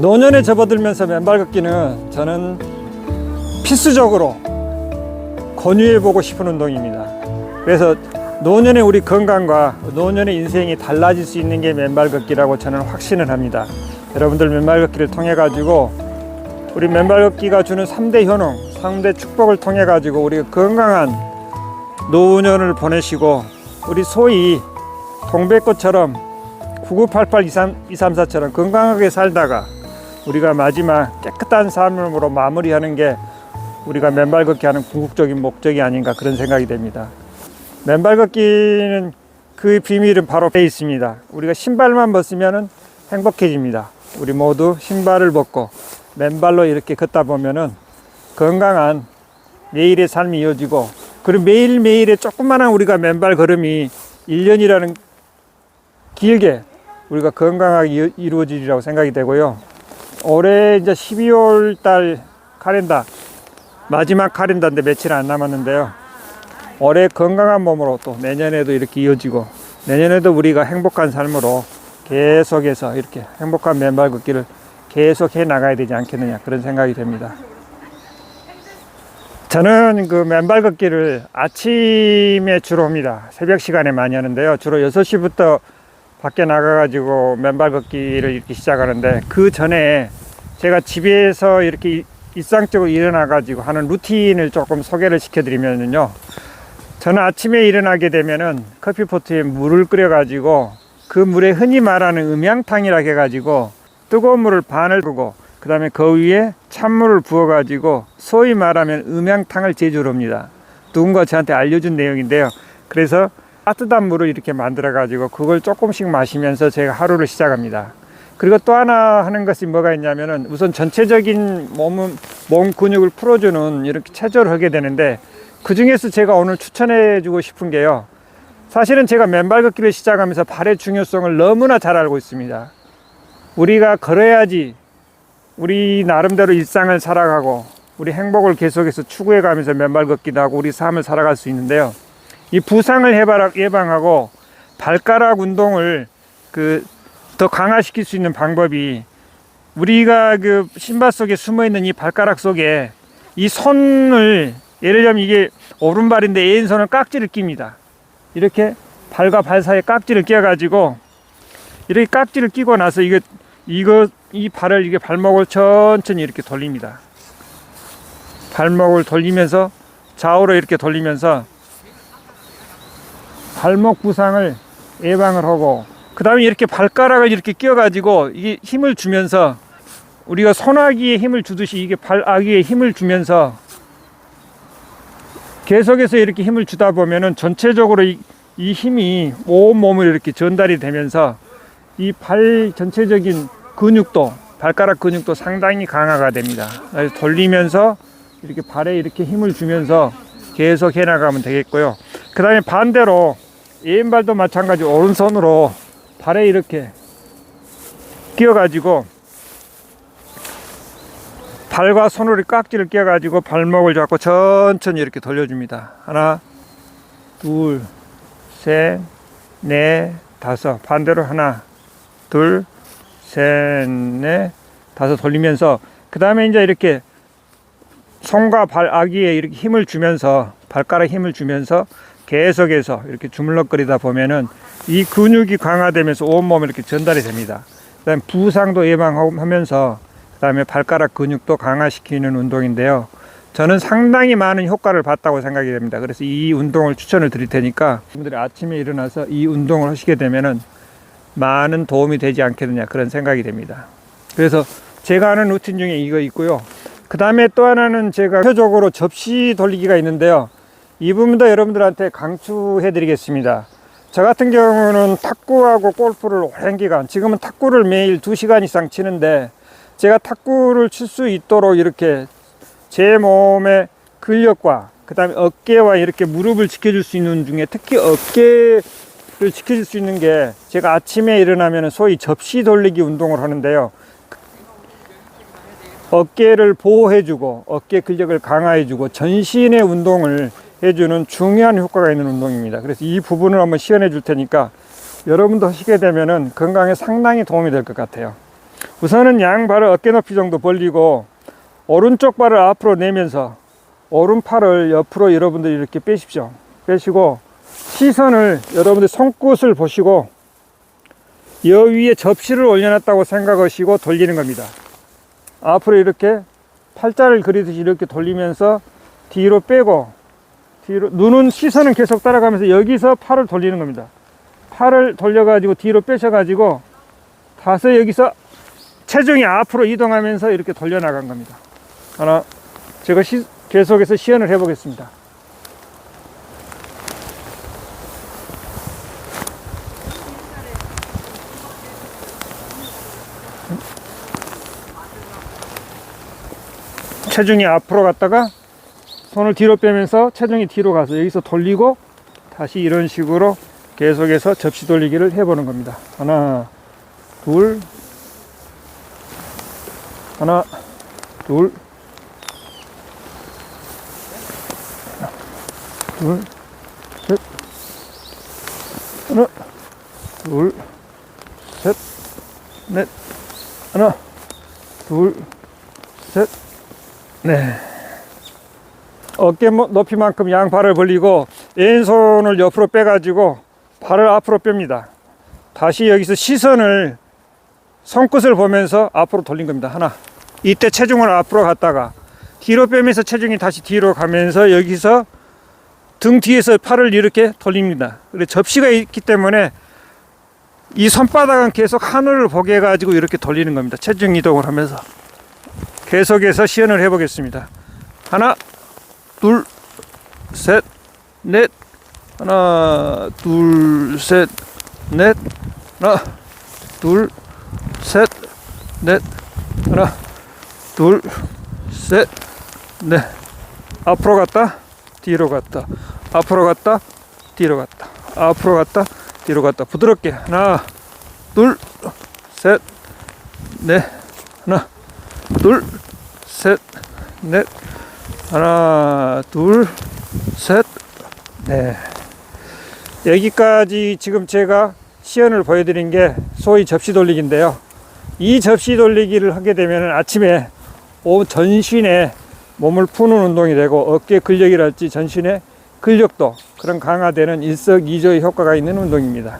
노년에 접어들면서 맨발 걷기는 저는 필수적으로 권유해보고 싶은 운동입니다. 그래서 노년에 우리 건강과 노년의 인생이 달라질 수 있는 게 맨발 걷기라고 저는 확신을 합니다. 여러분들 맨발 걷기를 통해 가지고 우리 맨발 걷기가 주는 3대 효능, 3대 축복을 통해 가지고 우리가 건강한 노년을 보내시고 우리 소위 동백꽃처럼 9988 234처럼 건강하게 살다가 우리가 마지막 깨끗한 삶으로 마무리하는 게 우리가 맨발 걷기 하는 궁극적인 목적이 아닌가 그런 생각이 됩니다. 맨발 걷기는 그 비밀은 바로 돼 있습니다. 우리가 신발만 벗으면 행복해집니다. 우리 모두 신발을 벗고 맨발로 이렇게 걷다 보면은 건강한 매일의 삶이 이어지고 그리고 매일매일의 조그마한 우리가 맨발 걸음이 1년이라는 길게 우리가 건강하게 이루- 이루어지리라고 생각이 되고요. 올해 이제 12월 달 카렌다 마지막 카렌다인데 며칠 안 남았는데요. 올해 건강한 몸으로 또 내년에도 이렇게 이어지고 내년에도 우리가 행복한 삶으로 계속해서 이렇게 행복한 맨발 걷기를 계속 해 나가야 되지 않겠느냐 그런 생각이 됩니다. 저는 그 맨발 걷기를 아침에 주로 합니다. 새벽 시간에 많이 하는데요. 주로 6시부터 밖에 나가가지고 맨발 걷기를 이렇게 시작하는데 그 전에 제가 집에서 이렇게 일- 일상적으로 일어나가지고 하는 루틴을 조금 소개를 시켜드리면요. 저는 아침에 일어나게 되면은 커피포트에 물을 끓여가지고 그 물에 흔히 말하는 음양탕이라 해가지고 뜨거운 물을 반을 두고 그 다음에 그 위에 찬물을 부어가지고 소위 말하면 음양탕을 제조를 합니다. 누군가 저한테 알려준 내용인데요. 그래서 따뜻한 물을 이렇게 만들어 가지고 그걸 조금씩 마시면서 제가 하루를 시작합니다. 그리고 또 하나 하는 것이 뭐가 있냐면은 우선 전체적인 몸, 몸 근육을 풀어주는 이렇게 체조를 하게 되는데 그 중에서 제가 오늘 추천해 주고 싶은 게요. 사실은 제가 맨발 걷기를 시작하면서 발의 중요성을 너무나 잘 알고 있습니다. 우리가 걸어야지 우리 나름대로 일상을 살아가고 우리 행복을 계속해서 추구해 가면서 맨발 걷기도 하고 우리 삶을 살아갈 수 있는데요. 이 부상을 예방- 예방하고 발가락 운동을 그 더 강화시킬 수 있는 방법이 우리가 그 신발 속에 숨어 있는 이 발가락 속에 이 손을 예를 들면 이게 오른발인데 왼손은 깍지를 낍니다. 이렇게 발과 발 사이에 깍지를 끼워 가지고 이렇게 깍지를 끼고 나서 이거 이거 이 발을 이게 발목을 천천히 이렇게 돌립니다. 발목을 돌리면서 좌우로 이렇게 돌리면서 발목 부상을 예방을 하고 그 다음에 이렇게 발가락을 이렇게 끼워가지고 이게 힘을 주면서 우리가 손아귀에 힘을 주듯이 이게 발아귀에 힘을 주면서 계속해서 이렇게 힘을 주다 보면은 전체적으로 이, 이 힘이 온 몸을 이렇게 전달이 되면서 이 발 전체적인 근육도 발가락 근육도 상당히 강화가 됩니다. 돌리면서 이렇게 발에 이렇게 힘을 주면서 계속 해 나가면 되겠고요. 그 다음에 반대로 왼발도 마찬가지 오른손으로 발에 이렇게 끼워가지고 발과 손으로 깍지를 끼워가지고 발목을 잡고 천천히 이렇게 돌려줍니다. 하나, 둘, 셋, 넷, 다섯. 반대로 하나, 둘, 셋, 넷, 다섯 돌리면서 그 다음에 이제 이렇게 손과 발 아기에 이렇게 힘을 주면서 발가락 힘을 주면서 계속해서 이렇게 주물럭거리다 보면은 이 근육이 강화되면서 온몸에 이렇게 전달이 됩니다. 그다음 부상도 예방하면서 그다음에 발가락 근육도 강화시키는 운동인데요. 저는 상당히 많은 효과를 봤다고 생각이 됩니다. 그래서 이 운동을 추천을 드릴 테니까 여러분들이 아침에 일어나서 이 운동을 하시게 되면은 많은 도움이 되지 않겠느냐 그런 생각이 됩니다. 그래서 제가 하는 루틴 중에 이거 있고요. 그 다음에 또 하나는 제가 대표적으로 접시 돌리기가 있는데요. 이 부분도 여러분들한테 강추해 드리겠습니다. 저 같은 경우는 탁구하고 골프를 오랜 기간, 지금은 탁구를 매일 2시간 이상 치는데 제가 탁구를 칠 수 있도록 이렇게 제 몸의 근력과 그 다음에 어깨와 이렇게 무릎을 지켜줄 수 있는 중에 특히 어깨를 지켜줄 수 있는 게 제가 아침에 일어나면 소위 접시 돌리기 운동을 하는데요. 어깨를 보호해주고 어깨 근력을 강화해주고 전신의 운동을 해주는 중요한 효과가 있는 운동입니다. 그래서 이 부분을 한번 시연해 줄 테니까 여러분도 하시게 되면은 건강에 상당히 도움이 될 것 같아요. 우선은 양발을 어깨 높이 정도 벌리고 오른쪽 발을 앞으로 내면서 오른팔을 옆으로 여러분들이 이렇게 빼십시오. 빼시고 시선을 여러분들 손끝을 보시고 여 위에 접시를 올려놨다고 생각하시고 돌리는 겁니다. 앞으로 이렇게 팔자를 그리듯이 이렇게 돌리면서 뒤로 빼고 뒤로 눈은 시선은 계속 따라가면서 여기서 팔을 돌리는 겁니다. 팔을 돌려가지고 뒤로 빼셔가지고 다서 여기서 체중이 앞으로 이동하면서 이렇게 돌려나간 겁니다. 하나, 제가 시- 계속해서 시연을 해보겠습니다. 체중이 앞으로 갔다가 손을 뒤로 빼면서 체중이 뒤로 가서 여기서 돌리고 다시 이런 식으로 계속해서 접시 돌리기를 해보는 겁니다. 하나, 둘, 하나, 둘, 둘, 셋, 하나, 둘, 셋, 넷, 하나, 둘, 셋, 네. 어깨 모- 높이만큼 양발을 벌리고 왼손을 옆으로 빼가지고 발을 앞으로 뺍니다. 다시 여기서 시선을 손끝을 보면서 앞으로 돌린 겁니다. 하나. 이때 체중을 앞으로 갔다가 뒤로 빼면서 체중이 다시 뒤로 가면서 여기서 등 뒤에서 팔을 이렇게 돌립니다. 그래 접시가 있기 때문에 이 손바닥은 계속 하늘을 보게 해가지고 이렇게 돌리는 겁니다. 체중 이동을 하면서 계속해서 시연을 해보겠습니다. 하나, 둘, 셋, 넷, 하나, 둘, 셋, 넷, 하나, 둘, 셋, 넷, 하나, 둘, 셋, 넷. 앞으로 갔다, 뒤로 갔다, 앞으로 갔다, 뒤로 갔다, 앞으로 갔다, 뒤로 갔다. 부드럽게. 하나, 둘, 셋, 넷, 하나, 둘, 셋, 넷, 하나, 둘, 셋, 넷. 여기까지 지금 제가 시연을 보여드린 게 소위 접시 돌리기인데요. 이 접시 돌리기를 하게 되면 아침에 온 전신에 몸을 푸는 운동이 되고 어깨 근력이랄지 전신의 근력도 그런 강화되는 일석이조의 효과가 있는 운동입니다.